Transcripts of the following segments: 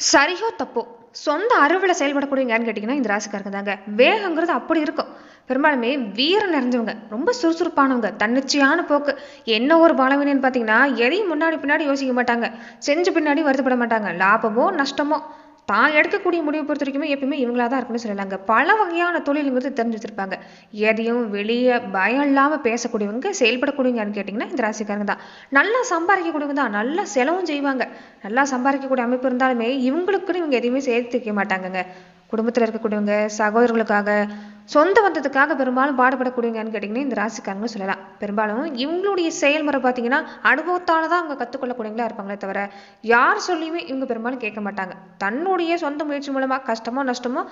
சரியோ தப்போ? சொந்த அறிவில் செயல்படக்கூடியவங்கன்னு கேட்டிங்கன்னா இந்த ராசிக்காரங்க தாங்க. வேகங்கிறது அப்படி இருக்கும். பெரும்பாலுமே வீரம் நிறைஞ்சவங்க ரொம்ப சுறுசுறுப்பானவங்க தன்னிச்சையான போக்கு. என்ன ஒரு பலவீனன்னு பார்த்தீங்கன்னா எதையும் முன்னாடி பின்னாடி யோசிக்க மாட்டாங்க. செஞ்சு பின்னாடி வருத்தப்பட மாட்டாங்க. லாபமோ நஷ்டமோ? தான் எடுக்கக்கூடிய முடிவு பொறுத்த வரைக்குமே எப்பயுமே இவங்களா தான் இருக்குன்னு சொல்லலாங்க. பல வகையான தொழிலுங்கிறது தெரிஞ்சு வச்சிருப்பாங்க எதையும் வெளியே பயம் இல்லாமல் பேசக்கூடியவங்க செயல்படக்கூடியவங்கன்னு கேட்டிங்கன்னா இந்த ராசிக்காரங்க தான். நல்லா சம்பாதிக்கக்கூடியவங்க தான். நல்லா செலவும் செய்வாங்க. நல்லா சம்பாதிக்கக்கூடிய அமைப்பு இருந்தாலுமே இவங்களுக்குன்னு இவங்க எதையுமே சேர்த்து வைக்க மாட்டாங்கங்க. குடும்பத்தில் இருக்கக்கூடியவங்க சகோதரர்களுக்காக சொந்த பந்தத்துக்காக பெரும்பாலும் பாடுபடக்கூடியவங்கன்னு கேட்டிங்கன்னா இந்த ராசிக்காரங்க சொல்லலாம். பெரும்பாலும் இவங்களுடைய செயல்முறை பார்த்தீங்கன்னா அனுபவத்தால் தான் அவங்க கற்றுக்கொள்ளக்கூடியங்களா இருப்பாங்களே தவிர யார் சொல்லியுமே இவங்க பெரும்பாலும் கேட்க மாட்டாங்க. தன்னுடைய சொந்த முயற்சி மூலமாக கஷ்டமோ நஷ்டமோ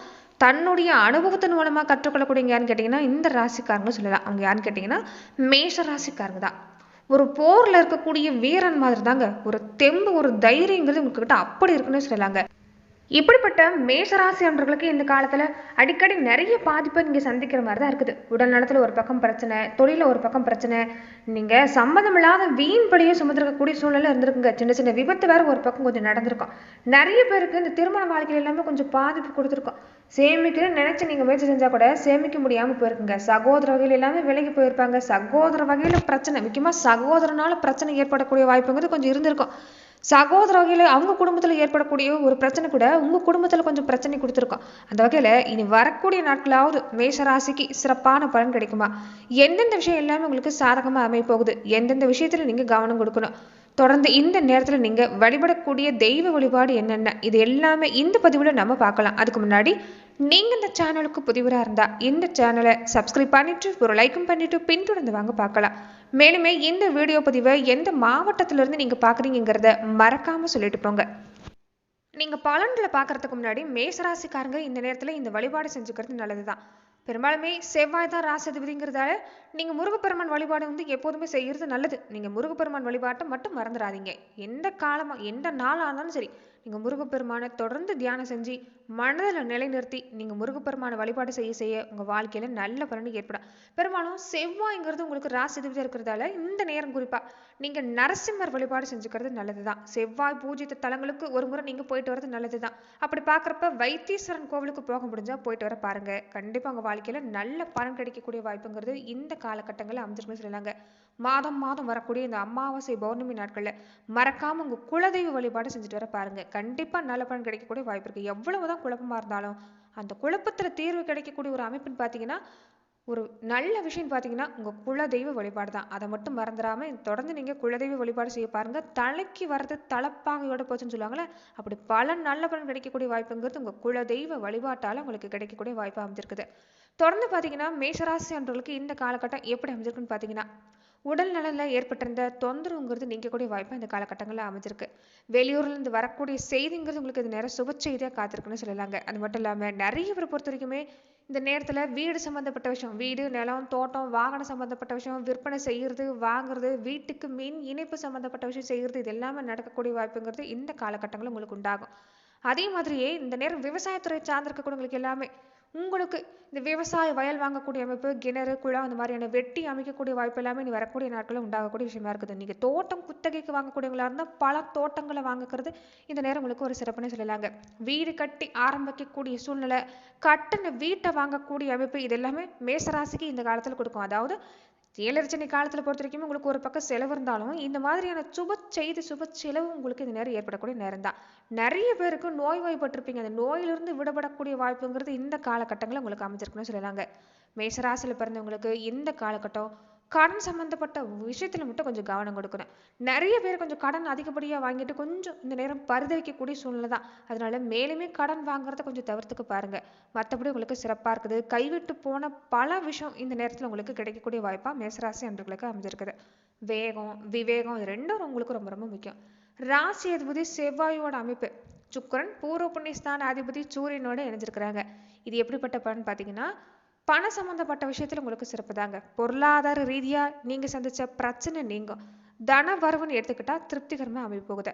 தன்னுடைய அனுபவத்தின் மூலமாக கற்றுக்கொள்ளக்கூடியங்கன்னு கேட்டிங்கன்னா இந்த ராசிக்காரங்க சொல்லலாம். அவங்க யாருன்னு கேட்டிங்கன்னா மேஷ ராசிக்காரங்க தான். ஒரு போரில் இருக்கக்கூடிய வீரன் மாதிரி தாங்க ஒரு தெம்பு ஒரு தைரியங்கிறது உங்ககிட்ட அப்படி இருக்குன்னு சொல்லலாங்க. இப்படிப்பட்ட மேஷராசி அன்றர்களுக்கு இந்த காலத்தில் அடிக்கடி நிறைய பாதிப்பை நீங்கள் சந்திக்கிற மாதிரி தான் இருக்குது. உடல் நலத்தில் ஒரு பக்கம் பிரச்சனை தொழிலில் ஒரு பக்கம் பிரச்சனை. நீங்க சம்மந்தமில்லாத வீண் பழியை சுமந்திருக்கக்கூடிய சூழ்நிலை இருந்திருக்குங்க. சின்ன சின்ன விபத்து வேற ஒரு பக்கம் கொஞ்சம் நடந்திருக்கும். நிறைய பேருக்கு இந்த திருமண வாழ்க்கையில் எல்லாமே கொஞ்சம் பாதிப்பு கொடுத்துருக்கோம். சேமிக்கணும்னு நினச்சி நீங்கள் முயற்சி செஞ்சால் கூட சேமிக்க முடியாமல் போயிருக்குங்க. சகோதர வகையில் எல்லாமே விலகி போயிருப்பாங்க. சகோதர வகையில் பிரச்சனை முக்கியமாக சகோதரனால பிரச்சனை ஏற்படக்கூடிய வாய்ப்புங்கிறது கொஞ்சம் இருந்திருக்கும். சகோதர அவங்க குடும்பத்தில் ஏற்படக்கூடிய ஒரு பிரச்சனை கூட உங்கள் குடும்பத்தில் கொஞ்சம் பிரச்சனை கொடுத்துருக்கோம். அந்த வகையில் இனி வரக்கூடிய நாட்களாவது மேஷராசிக்கு சிறப்பான பலன் கிடைக்குமா? எந்தெந்த விஷயம் எல்லாமே உங்களுக்கு சாதகமாக அமைய போகுது? எந்தெந்த விஷயத்தில் நீங்கள் கவனம் கொடுக்கணும்? தொடர்ந்து இந்த நேரத்தில் நீங்கள் வழிபடக்கூடிய தெய்வ வழிபாடு என்னென்ன? இது எல்லாமே இந்த பதிவில் நம்ம பார்க்கலாம். அதுக்கு முன்னாடி நீங்கள் இந்த சேனலுக்கு புதிவராக இருந்தால் இந்த சேனலை சப்ஸ்கிரைப் பண்ணிட்டு ஒரு லைக்கும் பண்ணிட்டு பின்தொடர்ந்து வாங்க பார்க்கலாம். மேலுமே இந்த வீடியோ பதிவை எந்த மாவட்டத்திலிருந்து நீங்கள் பார்க்குறீங்கிறத மறக்காமல் சொல்லிட்டு போங்க. நீங்கள் பலன்களை பார்க்கறதுக்கு முன்னாடி மேசராசிக்காரங்க இந்த நேரத்தில் இந்த வழிபாடு செஞ்சுக்கிறது நல்லது தான் பெரும்பாலுமே செவ்வாய் தான் ராசதிபதிங்கிறதால நீங்கள் முருகப்பெருமான் வழிபாடு வந்து எப்போதுமே செய்கிறது நல்லது. நீங்கள் முருகப்பெருமான் வழிபாட்டை மட்டும் மறந்துடாதீங்க. எந்த காலமாக எந்த நாளாக இருந்தாலும் சரி நீங்கள் முருகப்பெருமானை தொடர்ந்து தியானம் செஞ்சு மனதில் நிலைநிறுத்தி நீங்கள் முருகப்பெருமானை வழிபாடு செய்ய செய்ய உங்கள் வாழ்க்கையில் நல்ல பலன் ஏற்படும். பெரும்பாலும் செவ்வாய்ங்கிறது உங்களுக்கு ராசிதிபதியாக இருக்கிறதால இந்த நேரம் குறிப்பாக நீங்கள் நரசிம்மர் வழிபாடு செஞ்சுக்கிறது நல்லது தான் செவ்வாய் பூஜித்த தலங்களுக்கு ஒரு முறை நீங்கள் போயிட்டு வரது நல்லது தான் அப்படி பார்க்குறப்ப வைத்தீஸ்வரன் கோவிலுக்கு போக முடிஞ்சால் போயிட்டு வர பாருங்கள் கண்டிப்பாக உங்கள் வாழ்க்கையில் நல்ல பலன் கிடைக்கக்கூடிய வாய்ப்புங்கிறது இந்த காலகட்டங்களில் அமைஞ்சிருக்குன்னு சொல்லலாங்க மாதம் மாதம் வரக்கூடிய இந்த அமாவாசை பௌர்ணமி நாட்களில் மறக்காமல் உங்கள் குலதெய்வ வழிபாடு செஞ்சுட்டு வர பாருங்கள் கண்டிப்பாக நல்ல பலன் கிடைக்கக்கூடிய வாய்ப்பு இருக்குது எவ்வளவு தான் குழப்பமாக இருந்தாலும் அந்த குழப்பத்தில் தீர்வு கிடைக்கக்கூடிய ஒரு அமைப்புன்னு பார்த்தீங்கன்னா ஒரு நல்ல விஷயம் பார்த்தீங்கன்னா உங்கள் குலதெய்வ வழிபாடு தான். அதை மட்டும் மறந்துடாமல் தொடர்ந்து நீங்கள் குலதெய்வ வழிபாடு செய்ய பாருங்கள் தலைக்கு வர்றது தலப்பாகையோட போச்சுன்னு சொல்லுவாங்களே அப்படி பல நல்ல பலன் கிடைக்கக்கூடிய வாய்ப்புங்கிறது உங்கள் குலதெய்வ வழிபாட்டால் உங்களுக்கு கிடைக்கக்கூடிய வாய்ப்பு அமைஞ்சிருக்குது. தொடர்ந்து பார்த்தீங்கன்னா மேஷராசி அன்றவர்களுக்கு இந்த காலகட்டம் எப்படி அமைஞ்சிருக்குன்னு பார்த்தீங்கன்னா உடல் நலனில் ஏற்பட்டிருந்த தொந்தரவுங்கிறது நீங்கக்கூடிய வாய்ப்பு இந்த காலகட்டங்களில் அமைஞ்சிருக்கு. வெளியூர்லேருந்து வரக்கூடிய செய்திங்கிறது உங்களுக்கு இது நேரம் சுப செய்தியாக காத்திருக்குன்னு சொல்லலாங்க. அது மட்டும் இல்லாமல் நிறைய பேர் பொறுத்த வரைக்குமே இந்த நேரத்தில் வீடு சம்மந்தப்பட்ட விஷயம் வீடு நிலம் தோட்டம் வாகனம் சம்மந்தப்பட்ட விஷயம் விற்பனை செய்கிறது வாங்குறது வீட்டுக்கு மின் இணைப்பு சம்மந்தப்பட்ட விஷயம் செய்கிறது இது எல்லாமே நடக்கக்கூடிய வாய்ப்புங்கிறது இந்த காலகட்டங்களில் உங்களுக்கு உண்டாகும். அதே மாதிரியே இந்த நேரம் விவசாயத்துறை சார்ந்திருக்கக்கூடியவங்களுக்கு எல்லாமே உங்களுக்கு இந்த விவசாய வயல் வாங்கக்கூடிய அமைப்பு கிணறு குழா அந்த மாதிரியான வெட்டி அமைக்கக்கூடிய வாய்ப்பு எல்லாமே நீ வரக்கூடிய நாட்களில் உண்டாகக்கூடிய விஷயமா இருக்குது. நீங்கள் தோட்டம் குத்தகைக்கு வாங்கக்கூடியவங்களா இருந்தால் பல தோட்டங்களை வாங்கிக்கிறது இந்த நேரம் உங்களுக்கு ஒரு சிறப்புன்னு சொல்லலாங்க. வீடு கட்டி ஆரம்பிக்கக்கூடிய சூழ்நிலை கட்டின வீட்டை வாங்கக்கூடிய அமைப்பு இது எல்லாமே மேசராசிக்கு இந்த காலத்தில் கொடுக்கும். அதாவது ஏழரச்சனை காலத்தில் பொறுத்த வரைக்கும் உங்களுக்கு ஒரு பக்கம் செலவு இருந்தாலும் இந்த மாதிரியான சுப செய்தி சுப செலவு உங்களுக்கு இந்த நேரம் ஏற்படக்கூடிய நேரம் தான் நிறைய பேருக்கு நோய் வாய்ப்பட்டிருப்பீங்க. அந்த நோயிலிருந்து விடுபடக்கூடிய வாய்ப்புங்கிறது இந்த காலகட்டங்களில் உங்களுக்கு அமைஞ்சிருக்குன்னு சொல்லலாங்க. மேசராசியில் பிறந்தவங்களுக்கு இந்த காலகட்டம் கடன் சம்மந்தப்பட்ட விஷயத்தில் மட்டும் கொஞ்சம் கவனம் கொடுக்கணும். நிறைய பேர் கொஞ்சம் கடன் அதிகப்படியாக வாங்கிட்டு கொஞ்சம் இந்த நேரம் பரிதவிக்கக்கூடிய சூழ்நிலை தான். அதனால மேலுமே கடன் வாங்குறத கொஞ்சம் தவிர்த்துக்க பாருங்க. மற்றபடி உங்களுக்கு சிறப்பாக இருக்குது. கைவிட்டு போன பல விஷயம் இந்த நேரத்தில் உங்களுக்கு கிடைக்கக்கூடிய வாய்ப்பாக மேசராசி அன்றுகளுக்கு அமைஞ்சிருக்குது. வேகம் விவேகம் இது ரெண்டும் உங்களுக்கு ரொம்ப ரொம்ப முக்கியம். ராசி அதிபதி செவ்வாயோட அமைப்பு. சுக்கரன் பூர்வ புண்ணியஸ்தான அதிபதி சூரியனோட இணைஞ்சிருக்கிறாங்க. இது எப்படிப்பட்ட பலன் பார்த்தீங்கன்னா பண சம்மந்தப்பட்ட விஷயத்தில் உங்களுக்கு சிறப்பு தாங்க. பொருளாதார ரீதியாக நீங்கள் சந்திச்ச பிரச்சனை நீங்கும். தன வரவுன்னு எடுத்துக்கிட்டால் திருப்திகரமாக அமைய போகுது.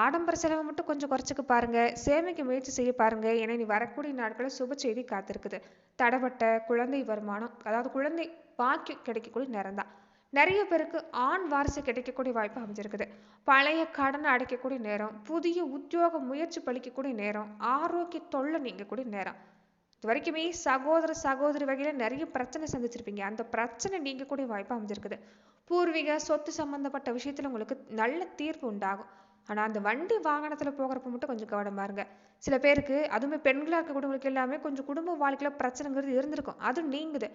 ஆடம்பர செலவை மட்டும் கொஞ்சம் குறைச்சிக்க பாருங்க. சேமிக்க முயற்சி செய்ய பாருங்க. ஏன்னா நீ வரக்கூடிய நாட்களில் சுப செய்தி காத்திருக்குது. தடைப்பட்ட குழந்தை வருமானம் அதாவது குழந்தை பாக்கியம் கிடைக்கக்கூடிய நேரம் தான். நிறைய பேருக்கு ஆண் வாரிசு கிடைக்கக்கூடிய வாய்ப்பு அமைஞ்சிருக்குது. பழைய கடனை அடைக்கக்கூடிய நேரம் புதிய உத்தியோக முயற்சி பலிக்கக்கூடிய நேரம் ஆரோக்கிய தொல்லை நீங்கக்கூடிய நேரம். இது வரைக்குமே சகோதர சகோதரி வகையில் நிறைய பிரச்சனை சந்திச்சிருப்பீங்க. அந்த பிரச்சனை நீங்கக்கூடிய வாய்ப்பு அமைஞ்சிருக்குது. பூர்வீக சொத்து சம்மந்தப்பட்ட விஷயத்தில் உங்களுக்கு நல்ல தீர்ப்பு உண்டாகும். ஆனால் அந்த வண்டி வாகனத்தில் போகிறப்ப மட்டும் கொஞ்சம் கவனமாக இருங்க. சில பேருக்கு அதுவுமே பெண்களாக இருக்கக்கூடியவங்களுக்கு எல்லாமே கொஞ்சம் குடும்ப வாழ்க்கையில் பிரச்சனைங்கிறது இருந்திருக்கும். அது நீங்குது.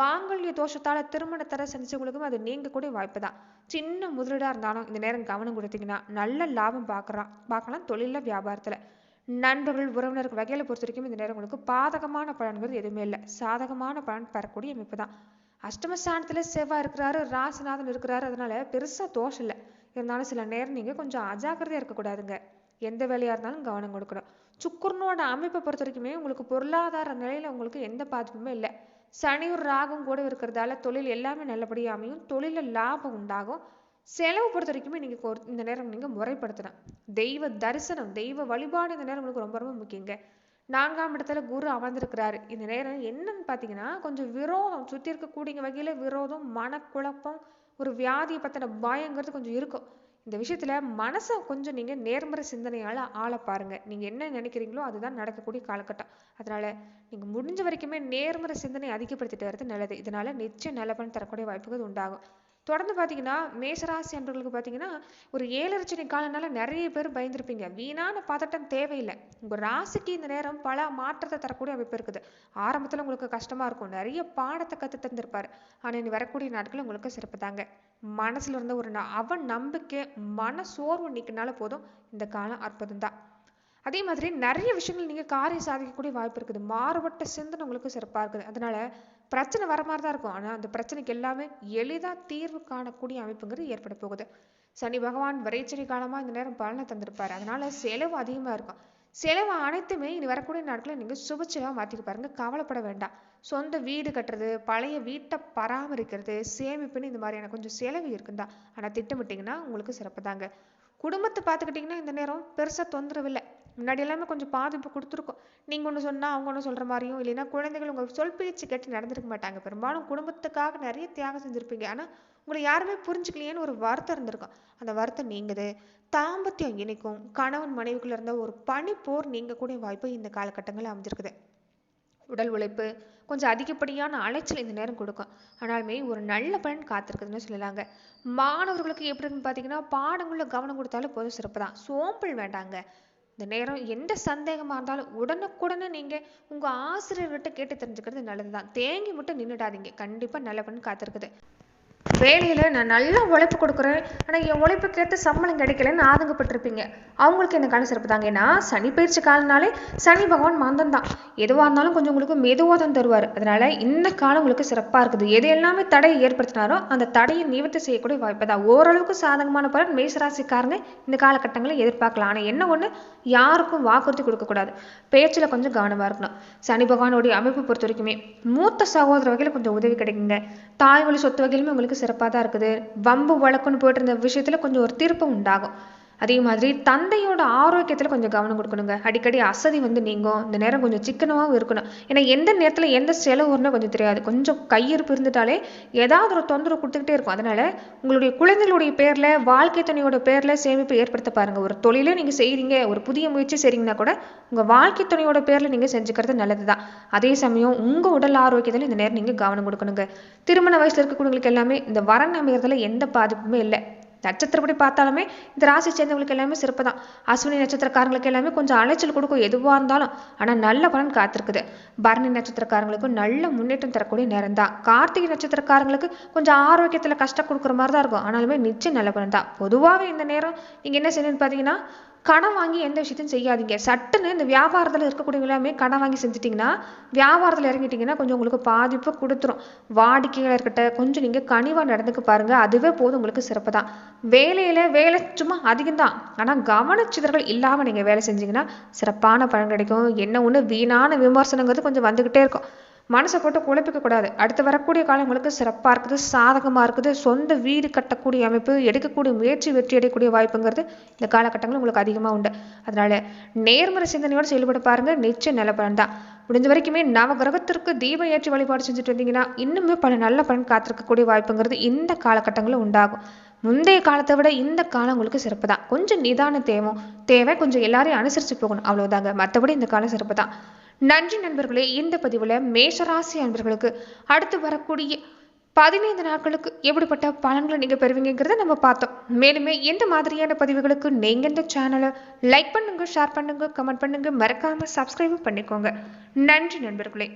மாங்கல்ய தோஷத்தால் திருமணத்தர சந்திச்சவங்களுக்கும் அது நீங்கக்கூடிய வாய்ப்பு தான். சின்ன முதலீடாக இருந்தாலும் இந்த நேரம் கவனம் கொடுத்தீங்கன்னா நல்ல லாபம் பார்க்குறான் பார்க்கலாம் தொழிலில் வியாபாரத்தில். நண்பர்கள் உறவினர்கள் வகையில பொறுத்த வரைக்கும் இந்த நேரம் உங்களுக்கு பாதகமான பலன்கிறது எதுவுமே இல்லை. சாதகமான பலன் பெறக்கூடிய அமைப்பு தான். அஷ்டமஸ்தானத்துல செவ்வாய் இருக்கிறாரு ராசிநாதன் இருக்கிறாரு அதனால பெருசாக தோஷம் இல்லை. இருந்தாலும் சில நேரம் நீங்கள் கொஞ்சம் அஜாக்கிரதையாக இருக்கக்கூடாதுங்க எந்த வேலையாக இருந்தாலும் கவனம் கொடுக்கணும். சுக்கரனோட அமைப்பை பொறுத்த வரைக்குமே உங்களுக்கு பொருளாதார நிலையில் உங்களுக்கு எந்த பாதிப்புமே இல்லை. சனியூர் ராகும் கூட இருக்கிறதால தொழில் எல்லாமே நல்லபடியாக அமையும். தொழிலில் லாபம் உண்டாகும். செலவு பொறுத்த வரைக்குமே நீங்கள் இந்த நேரம் நீங்கள் முறைப்படுத்தணும் தெய்வ தரிசனம் தெய்வ வழிபாடு இந்த நேரம் உங்களுக்கு ரொம்ப ரொம்ப முக்கியங்க. நான்காம் இடத்துல குரு அமர்ந்திருக்கிறாரு. இந்த நேரம் என்னன்னு பார்த்தீங்கன்னா கொஞ்சம் விரோதம் சுற்றி இருக்கக்கூடிய வகையில் விரோதம் மனக்குழப்பம் ஒரு வியாதியை பற்றின பயங்கிறது கொஞ்சம் இருக்கும். இந்த விஷயத்துல மனசை கொஞ்சம் நீங்க நேர்மறை சிந்தனையால ஆள பாருங்க. நீங்க என்ன நினைக்கிறீங்களோ அதுதான் நடக்கக்கூடிய காலகட்டம். அதனால நீங்க முடிஞ்ச வரைக்குமே நேர்மறை சிந்தனை அதிகப்படுத்திட்டு வர்றது நல்லது. இதனால நிச்சயம் நல்ல பலன் தரக்கூடிய வாய்ப்புகள் உண்டாகும். தொடர்ந்து பார்த்தீங்கன்னா மேசராசி அன்பர்களுக்கு பார்த்தீங்கன்னா ஒரு ஏழரை காலனால நிறைய பேர் பயந்துருப்பீங்க. வீணான பதட்டம் தேவையில்லை. உங்கள் ராசிக்கு இந்த நேரம் பல மாற்றத்தை தரக்கூடிய அமைப்பு இருக்குது. ஆரம்பத்தில் உங்களுக்கு கஷ்டமாக இருக்கும். நிறைய பாடத்தை கற்று தந்திருப்பார். ஆனால் இனி வரக்கூடிய நாட்கள் உங்களுக்கு சிறப்பு தாங்க. மனசுல இருந்த ஒரு அவன் நம்பிக்கை மன சோர்வு நீக்கினால போதும். இந்த காலம் அற்புதம் தான் அதே மாதிரி நிறைய விஷயங்கள் நீங்கள் காரியம் சாதிக்கக்கூடிய வாய்ப்பு இருக்குது. மாறுபட்ட சிந்தனை உங்களுக்கு சிறப்பாக இருக்குது. அதனால் பிரச்சனை வர மாதிரி தான் இருக்கும். ஆனால் அந்த பிரச்சனைக்கு எல்லாமே எளிதாக தீர்வு காணக்கூடிய அமைப்புங்கிறது ஏற்பட போகுது. சனி பகவான் விரைச்சடி காலமாக இந்த நேரம் பலனை தந்திருப்பார். அதனால் செலவு அதிகமாக இருக்கும். செலவு அனைத்துமே இனி வரக்கூடிய நாட்களில் நீங்கள் சுப மாற்றிக்க பாருங்கள் பாருங்க. கவலைப்பட வேண்டாம். சொந்த வீடு கட்டுறது பழைய வீட்டை பராமரிக்கிறது சேமிப்புன்னு இந்த மாதிரியான கொஞ்சம் செலவு இருக்குந்தா ஆனால் திட்டமிட்டிங்கன்னா உங்களுக்கு சிறப்பு தாங்க குடும்பத்தை பார்த்துக்கிட்டிங்கன்னா இந்த நேரம் பெருசாக தொந்தரவு இல்லை. முன்னாடி எல்லாமே கொஞ்சம் பாதிப்பு கொடுத்துருக்கோம். நீங்கள் ஒன்று சொன்னால் அவங்க ஒன்று சொல்கிற மாதிரியும் இல்லைன்னா குழந்தைகள் உங்கள் சொல் பேச்சு கேட்டு நடந்திருக்க மாட்டாங்க. பெரும்பாலும் குடும்பத்துக்காக நிறைய தியாகம் செஞ்சுருப்பீங்க. ஆனால் உங்களை யாருமே புரிஞ்சுக்கலையேன்னு ஒரு வருத்தம் இருந்திருக்கும். அந்த வருத்தம் நீங்குது. தாம்பத்தியம் இணைக்கும். கணவன் மனைவிக்குள்ள இருந்த ஒரு பனிப்போர் நீங்கக்கூடிய வாய்ப்பு இந்த காலகட்டங்களில் அமைஞ்சிருக்குது. உடல் உழைப்பு கொஞ்சம் அதிகப்படியான அலைச்சல் இந்த நேரம் கொடுக்கும். ஆனாலுமே ஒரு நல்ல பலன் காத்திருக்குதுன்னு சொல்லலாங்க. மாணவர்களுக்கு எப்படின்னு பார்த்தீங்கன்னா பாடங்களில் கவனம் கொடுத்தாலும் போதும் சிறப்பு தான் சோம்பல் வேண்டாங்க. இந்த நேரம் எந்த சந்தேகமா இருந்தாலும் உடனுக்குடனே நீங்க உங்க ஆசிரியர்கிட்ட கேட்டு தெரிஞ்சுக்கிறது நல்லதுதான். தேங்கி மட்டும் நின்னுடாதீங்க. கண்டிப்பா நல்ல பலன் காத்திருக்குது. வேலையில் நான் நல்லா உழைப்பு கொடுக்குறேன். ஆனால் என் உழைப்புக்கேற்ற சம்பளம் கிடைக்கலன்னு ஆதங்கப்பட்டிருப்பீங்க. அவங்களுக்கு என்ன காலம் சிறப்பு தாங்க? ஏன்னா சனி பயிற்சி காலனாலே சனி பகவான் மந்தம் தான். எதுவாக இருந்தாலும் கொஞ்சம் உங்களுக்கு மெதுவாக தான் தருவார். அதனால இந்த காலம் உங்களுக்கு சிறப்பாக இருக்குது. எது எல்லாமே தடையை ஏற்படுத்தினாரோ அந்த தடையை நிவர்த்தி செய்யக்கூடிய வாய்ப்பு தான். ஓரளவுக்கு சாதகமான பலன் மேசராசிக்காரங்க இந்த காலகட்டங்களில் எதிர்பார்க்கலாம். ஆனால் என்ன ஒன்று யாருக்கும் வாக்குறுதி கொடுக்கக்கூடாது. பேச்சில் கொஞ்சம் கவனமாக இருக்கணும். சனி பகவானுடைய அமைப்பு பொறுத்த வரைக்குமே மூத்த சகோதர வகையில் கொஞ்சம் உதவி கிடைக்குங்க. தாய்மொழி சொத்து வகையிலுமே உங்களுக்கு சிறப்பாக தான் இருக்குது. வம்பு வழக்குன்னு போயிட்டு இருந்த விஷயத்துல கொஞ்சம் ஒரு தீர்ப்பு உண்டாகும். அதே மாதிரி தந்தையோட ஆரோக்கியத்தில் கொஞ்சம் கவனம் கொடுக்கணுங்க. அடிக்கடி அசதி வந்து நீங்கும். இந்த நேரம் கொஞ்சம் சிக்கனமாகவும் இருக்கணும். ஏன்னா எந்த நேரத்தில் எந்த செலவுன்னு கொஞ்சம் தெரியாது. கொஞ்சம் கையிருப்பு இருந்துட்டாலே ஏதாவது ஒரு தொந்தரவு கொடுத்துக்கிட்டே இருக்கும். அதனால உங்களுடைய குழந்தைகளுடைய பேரில் வாழ்க்கை துணையோட பேரில் சேமிப்பு ஏற்படுத்த பாருங்கள் ஒரு தொழிலே நீங்கள் செய்கிறீங்க ஒரு புதிய முயற்சி செய்கிறீங்கன்னா கூட உங்கள் வாழ்க்கை துணையோட பேரில் நீங்கள் செஞ்சுக்கிறது நல்லது தான் அதே சமயம் உங்கள் உடல் ஆரோக்கியத்தில் இந்த நேரம் நீங்கள் கவனம் கொடுக்கணுங்க. திருமண வயசில் இருக்கக்கூடியவங்களுக்கு எல்லாமே இந்த வரன் அமைகிறதுல எந்த பாதிப்புமே இல்லை. நட்சத்திரப்படி பார்த்தாலுமே இந்த ராசி சேர்ந்தவங்களுக்கு எல்லாமே சிறப்பு தான் அஸ்வினி நட்சத்திரக்காரங்களுக்கு எல்லாமே கொஞ்சம் அலைச்சல் கொடுக்கும் எதுவாக இருந்தாலும். ஆனால் நல்ல பலன் காத்திருக்குது. பரணி நட்சத்திரக்காரங்களுக்கும் நல்ல முன்னேற்றம் தரக்கூடிய நேரம் தான் கார்த்திகை நட்சத்திரக்காரங்களுக்கு கொஞ்சம் ஆரோக்கியத்தில் கஷ்டம் கொடுக்குற மாதிரி தான் இருக்கும். ஆனாலுமே நிச்சயம் நல்ல பலன் தான் பொதுவாகவே இந்த நேரம் நீங்கள் என்ன செய்யணும்னு பார்த்தீங்கன்னா கடன் வாங்கி எந்த விஷயத்தையும் செய்யாதீங்க. சட்டுன்னு இந்த வியாபாரத்தில் இருக்கக்கூடிய எல்லாமே கடன் வாங்கி செஞ்சிட்டிங்கன்னா வியாபாரத்தில் இறங்கிட்டீங்கன்னா கொஞ்சம் உங்களுக்கு பாதிப்பு கொடுத்துரும். வாடிக்கையாளர்கிட்ட கொஞ்சம் நீங்கள் கனிவாக நடந்துக்க பாருங்க. அதுவே போதும் உங்களுக்கு சிறப்பு தான். வேலையில் வேலை சும்மா அதிகம்தான் ஆனால் கவனச்சிதறல் இல்லாமல் நீங்கள் வேலை செஞ்சீங்கன்னா சிறப்பான பலன் கிடைக்கும். என்ன ஒன்று வீணான விமர்சனங்கிறது கொஞ்சம் வந்துக்கிட்டே இருக்கும். மனசை போட்டு குழப்பிக்க கூடாது. அடுத்து வரக்கூடிய காலங்களுக்கு சிறப்பாக இருக்குது சாதகமாக இருக்குது. சொந்த வீடு கட்டக்கூடிய அமைப்பு எடுக்கக்கூடிய முயற்சி வெற்றி அடையக்கூடிய வாய்ப்புங்கிறது இந்த காலகட்டங்கள் உங்களுக்கு அதிகமாக உண்டு. அதனால நேர்மறை சிந்தனையோடு செயல்பட பாருங்க. நிச்சயம் நல்ல பலன் தான். முடிஞ்ச வரைக்குமே நவகிரகத்திற்கு தீபம் ஏற்றி வழிபாடு செஞ்சுட்டு வந்தீங்கன்னா இன்னுமே பல நல்ல பலன் காத்திருக்கக்கூடிய வாய்ப்புங்கிறது இந்த காலகட்டங்களில் உண்டாகும். முந்தைய காலத்தை விட இந்த காலம் உங்களுக்கு சிறப்பு தான். கொஞ்சம் நிதான தேவை தேவை. கொஞ்சம் எல்லாரையும் அனுசரித்து போகணும். அவ்வளோதாங்க மற்றபடி இந்த காலம் சிறப்பு தான். நன்றி நண்பர்களே இந்த பதிவில் மேஷராசி அன்பர்களுக்கு அடுத்து வரக்கூடிய பதினைந்து நாட்களுக்கு எப்படிப்பட்ட பலன்களை நீங்கள் பெறுவீங்கிறத நம்ம பார்த்தோம். மேலுமே எந்த மாதிரியான பதிவுகளுக்கு நீங்கள் இந்த சேனலை லைக் பண்ணுங்க ஷேர் பண்ணுங்க கமெண்ட் பண்ணுங்க மறக்காமல் சப்ஸ்கிரைபும் பண்ணிக்கோங்க. நன்றி நண்பர்களே.